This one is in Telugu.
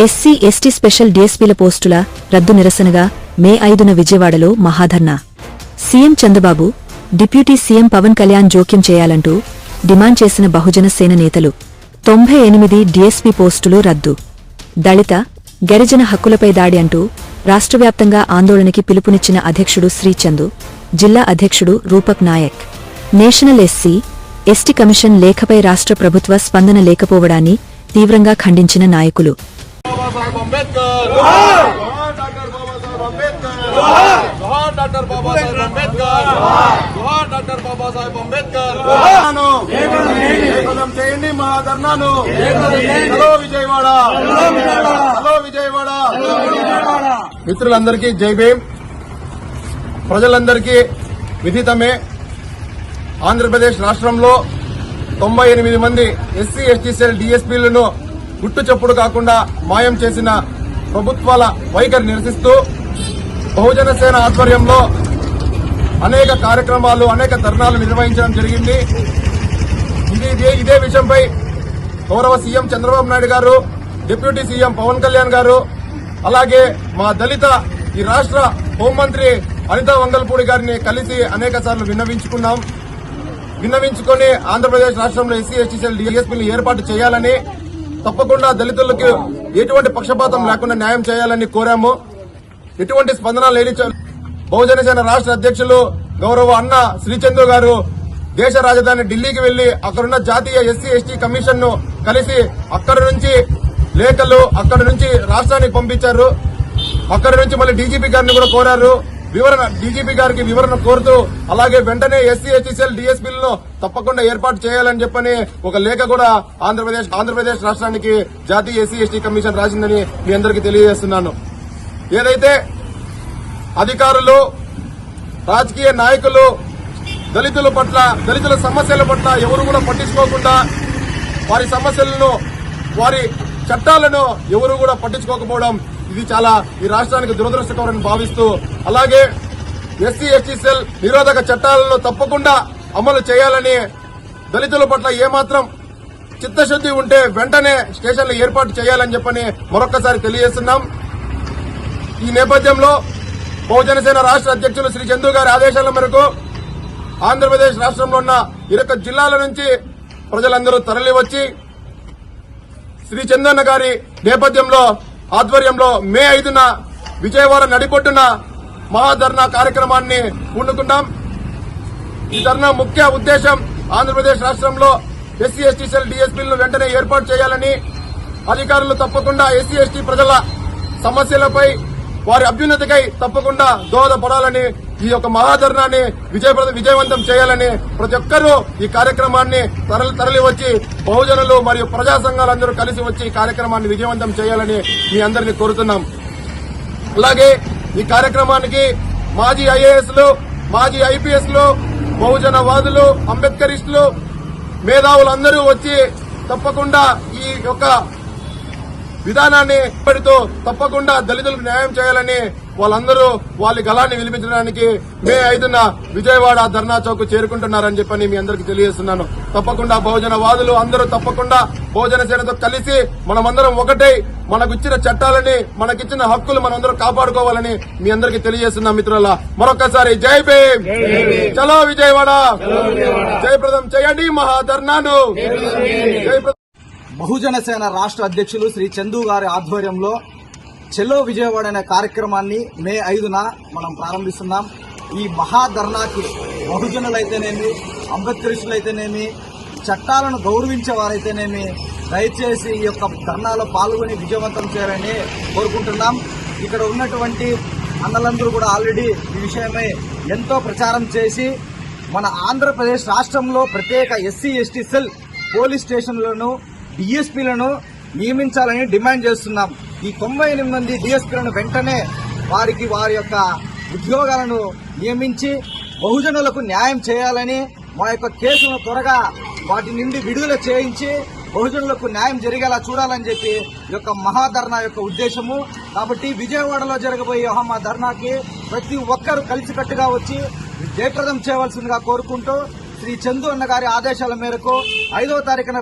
ఎస్సీ ఎస్టీ స్పెషల్ డీఎస్పీల పోస్టుల రద్దు నిరసనగా మే ఐదున విజయవాడలో maha dharna. CM Chandrababu deputy CM Pawan Kalyan జోక్యం చేయాలంటూ డిమాండ్ చేసిన బహుజన సేన నేతలు తొంభై ఎనిమిది డీఎస్పీ పోస్టులు రద్దు. దళిత గరిజన హక్కులపై దాడి అంటూ రాష్ట్రవ్యాప్తంగా ఆందోళనకి పిలుపునిచ్చిన అధ్యక్షుడు శ్రీచందు జిల్లా అధ్యక్షుడు Rupak Nayak. National SC ST commission లేఖపై రాష్ట్ర ప్రభుత్వ స్పందన లేకపోవడాన్ని తీవ్రంగా ఖండించిన నాయకులు. బాబాసాహెబ్ అంబేద్కర్ జోహార్ డాక్టర్ బాబాసాహెబ్ అంబేద్కర్ జోహార్ డాక్టర్ బాబాసాహెబ్ అంబేద్కర్ జోహార్ డాక్టర్ బాబాసాహెబ్ అంబేద్కర్ ఏకదం చేయండి మా ధర్నాను హలో విజయవాడ హలో విజయవాడ మిత్రులందరికీ జై భీమ్. ప్రజలందరికీ విదితమే. ఆంధ్రప్రదేశ్ రాష్ట్రంలో తొంభై ఎనిమిది మంది ఎస్సీ ఎస్టీ సెల్ డీఎస్పీలను గుట్టు చప్పుడు కాకుండా మాయం చేసిన ప్రభుత్వాల వైఖరి నిరసిస్తూ బహుజన సేన ఆధ్వర్యంలో అనేక కార్యక్రమాలు అనేక ధర్నాలు నిర్వహించడం జరిగింది. ఇది ఇదే ఇదే విషయంపై గౌరవ సీఎం చంద్రబాబు నాయుడు గారు డిప్యూటీ సీఎం పవన్ కళ్యాణ్ గారు అలాగే మా దళిత ఈ రాష్ట్ర హోంమంత్రి అనిత వంగల్పూడి గారిని కలిసి అనేక సార్లు విన్నవించుకున్నాం. విన్నవించుకొని ఆంధ్రప్రదేశ్ రాష్ట్రంలో ఎస్సీ ఎస్టీ సెల్ ఏర్పాటు చేయాలని తప్పకుండా దళితులకు ఎటువంటి పక్షపాతం లేకుండా న్యాయం చేయాలని కోరాము. ఎటువంటి స్పందన లేని చో- బహుజన సేన రాష్ట్ర అధ్యక్షులు గౌరవ అన్న శ్రీచందు గారు దేశ రాజధాని ఢిల్లీకి వెళ్ళి అక్కడున్న జాతీయ ఎస్సీ ఎస్టీ కమిషన్ను కలిసి అక్కడి నుంచి లేఖలు అక్కడి నుంచి రాష్ట్రానికి పంపించారు. అక్కడి నుంచి మళ్ళీ డీజీపీ గారిని కూడా కోరారు. వివరణ డీజీపీ గారికి వివరణ కోరుతూ అలాగే వెంటనే ఎస్సీ హెచ్ఎస్ఎల్ డిఎస్పీలను తప్పకుండా ఏర్పాటు చేయాలని చెప్పని ఒక లేఖ కూడా ఆంధ్రప్రదేశ్ ఆంధ్రప్రదేశ్ రాష్ట్రానికి జాతీయ ఎస్సీ ఎస్టీ కమిషన్ రాసిందని మీ అందరికీ తెలియజేస్తున్నాను. ఏదైతే అధికారులు రాజకీయ నాయకులు దళితుల పట్ల దళితుల సమస్యల పట్ల ఎవరు కూడా పట్టించుకోకుండా వారి సమస్యలను వారి చట్టాలను ఎవరు కూడా పట్టించుకోకపోవడం ఇది చాలా ఈ రాష్ట్రానికి దురదృష్టకరని భావిస్తూ అలాగే ఎస్సీ ఎస్టీ సెల్ నిరోధక చట్టాలను తప్పకుండా అమలు చేయాలని దళితుల పట్ల ఏమాత్రం చిత్తశుద్ది ఉంటే వెంటనే స్టేషన్లు ఏర్పాటు చేయాలని చెప్పని మరొక్కసారి తెలియజేస్తున్నాం. ఈ నేపథ్యంలో బహుజనసేన రాష్ట్ర అధ్యక్షులు శ్రీ చందు గారి ఆదేశాల మేరకు ఆంధ్రప్రదేశ్ రాష్ట్రంలో ఉన్న ఇరొక జిల్లాల నుంచి ప్రజలందరూ తరలివచ్చి శ్రీ చందన్న గారి నేపథ్యంలో ఆధ్వర్యంలో మే ఐదున విజయవాడ నడిపొట్టున మహాధర్నా కార్యక్రమాన్ని పూనుకున్నాం ఈ ధర్నా ముఖ్య ఉద్దేశం ఆంధ్రప్రదేశ్ రాష్ట్రంలో ఎస్సీ ఎస్టీ సెల్ డిఎస్పీలను వెంటనే ఏర్పాటు చేయాలని అధికారులు తప్పకుండా ఎస్సీ ఎస్టీ ప్రజల సమస్యలపై వారి అభ్యున్నతికై తప్పకుండా దోహదపడాలని ఈ యొక్క మహాధర్నాన్ని విజయప్రద విజయవంతం చేయాలని ప్రతి ఒక్కరూ ఈ కార్యక్రమాన్ని తరలి తరలి వచ్చి బహుజనులు మరియు ప్రజా సంఘాలందరూ కలిసి వచ్చి ఈ కార్యక్రమాన్ని విజయవంతం చేయాలని మీ అందరినీ కోరుతున్నాం. అలాగే ఈ కార్యక్రమానికి మాజీ ఐఏఎస్లు మాజీ ఐపీఎస్లు బహుజనవాదులు అంబేద్కరిస్టులు మేధావులందరూ వచ్చి తప్పకుండా ఈ యొక్క విధానాన్ని పెడుతూ తప్పకుండా దళితులకు న్యాయం చేయాలని వాళ్ళందరూ వాళ్ళ గలాన్ని వినిపించడానికి మే ఐదున విజయవాడ ధర్నా చౌక్ చేరుకుంటున్నారని చెప్పని మీ అందరికీ తెలియజేస్తున్నాను. తప్పకుండా బహుజన వాదులు అందరూ తప్పకుండా బహుజన సేనతో కలిసి మనమందరం ఒకటై మనకు ఇచ్చిన చట్టాలని మనకిచ్చిన హక్కులు మనందరం కాపాడుకోవాలని మీ అందరికీ తెలియజేస్తున్నాం మిత్రుల మరొకసారి జై భీమ్! చలో విజయవాడ! జయప్రదం చేయండి మహాధర్నాను జయప్రదం బహుజన సేన రాష్ట్ర అధ్యక్షులు శ్రీ చందు గారి ఆధ్వర్యంలో చెలో విజయవాడ అనే కార్యక్రమాన్ని మే ఐదున మనం ప్రారంభిస్తున్నాం. ఈ మహాధర్నాకి బహుజనులైతేనేమి అంబేద్కరిస్టులైతేనేమి చట్టాలను గౌరవించే వారైతేనేమి దయచేసి ఈ యొక్క ధర్నాలో పాల్గొని విజయవంతం చేయాలని కోరుకుంటున్నాం. ఇక్కడ ఉన్నటువంటి అన్నలందరూ కూడా ఆల్రెడీ ఈ విషయమై ఎంతో ప్రచారం చేసి మన ఆంధ్రప్రదేశ్ రాష్ట్రంలో ప్రత్యేక ఎస్సీ ఎస్టీ సెల్ పోలీస్ స్టేషన్లను డిఎస్పీలను నియమించాలని డిమాండ్ చేస్తున్నాం. ఈ తొంభై ఎనిమిది మంది డిఎస్పీలను వెంటనే వారికి వారి యొక్క ఉద్యోగాలను నియమించి బహుజనులకు న్యాయం చేయాలని మా యొక్క కేసును త్వరగా వాటి నుండి విడుదల చేయించి బహుజనులకు న్యాయం జరిగేలా చూడాలని చెప్పి యొక్క మహాధర్నా యొక్క ఉద్దేశము. కాబట్టి విజయవాడలో జరగబోయే మహా ధర్నాకి ప్రతి ఒక్కరూ కలిసికట్టుగా వచ్చి జయప్రదం చేయవలసిందిగా కోరుకుంటూ శ్రీ చందు అన్న గారి ఆదేశాల మేరకు ఐదవ తారీఖున